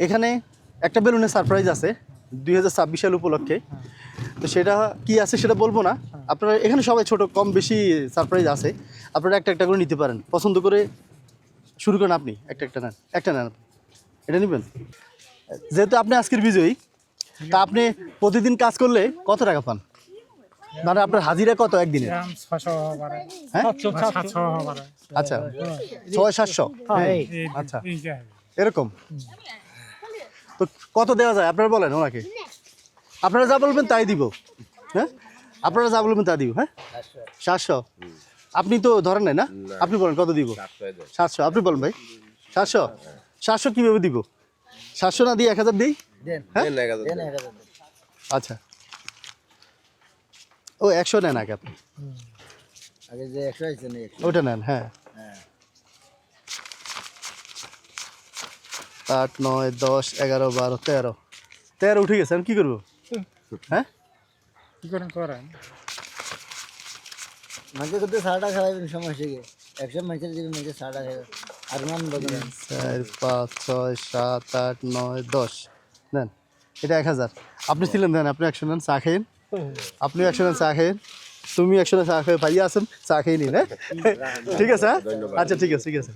এখানে একটা বেলুনের সারপ্রাইজ আছে দুই হাজার ছাব্বিশ সাল উপলক্ষে। তো সেটা কি আছে সেটা বলব না। আপনারা এখানে সবাই ছোট কম বেশি সারপ্রাইজ আছে। আপনারা একটা একটা করে নিতে পারেন। পছন্দ করে শুরু করেন আপনি। একটা একটা নেন একটা নেন আপনি। এটা নেবেন? যেহেতু আপনি আজকের বিজয়ী তা আপনি প্রতিদিন কাজ করলে কত টাকা পান? মানে আপনার হাজিরা কত একদিনে হ্যাঁ? আচ্ছা ছয় সাতশো? এই- আচ্ছা। এরকম? তো কত দেওয়া যায়? আপনারা বলেন ওনাকে। আপনারা যা বলবেন তাই দিব। হ্যাঁ? আপনারা যা বলবেন তা দিব হ্যাঁ? সাতশো। আপনি তো ধরেন নাই না? আপনি বলেন কত দিব? সাতশো আপনি বলেন ভাই। সাতশো? সাতশো কীভাবে দিব? সাতশো না দিয়ে এক হাজার দিই? হ্যাঁ? আচ্ছা। ও একশো নেন আগে আপনি। আগে একশো আছে না একশো? ওটা নেন হ্যাঁ। আট নয় দশ এগারো বারো তেরো। তেরো উঠে গেছে আমি কী করব? হ্যাঁ? কি করেন মাঝে করতে সারাটা খাওয়াবেন সমস্যা কি? একশো মাছের দিবি মাঝে সারাটা আর মান বদলেন চার পাঁচ ছয় সাত আট নয় দশ। নেন এটা এক হাজার। আপনি ছিলেন দেন আপনি একশো নেন চা খেয়েন। আপনি একশো নেন চা খেয়েন। তুমি একশো নেন চা খেয়ে ভাইয়া আছেন চা খেয়ে নিন হ্যাঁ? ঠিক আছে হ্যাঁ? আচ্ছা ঠিক আছে ঠিক আছে।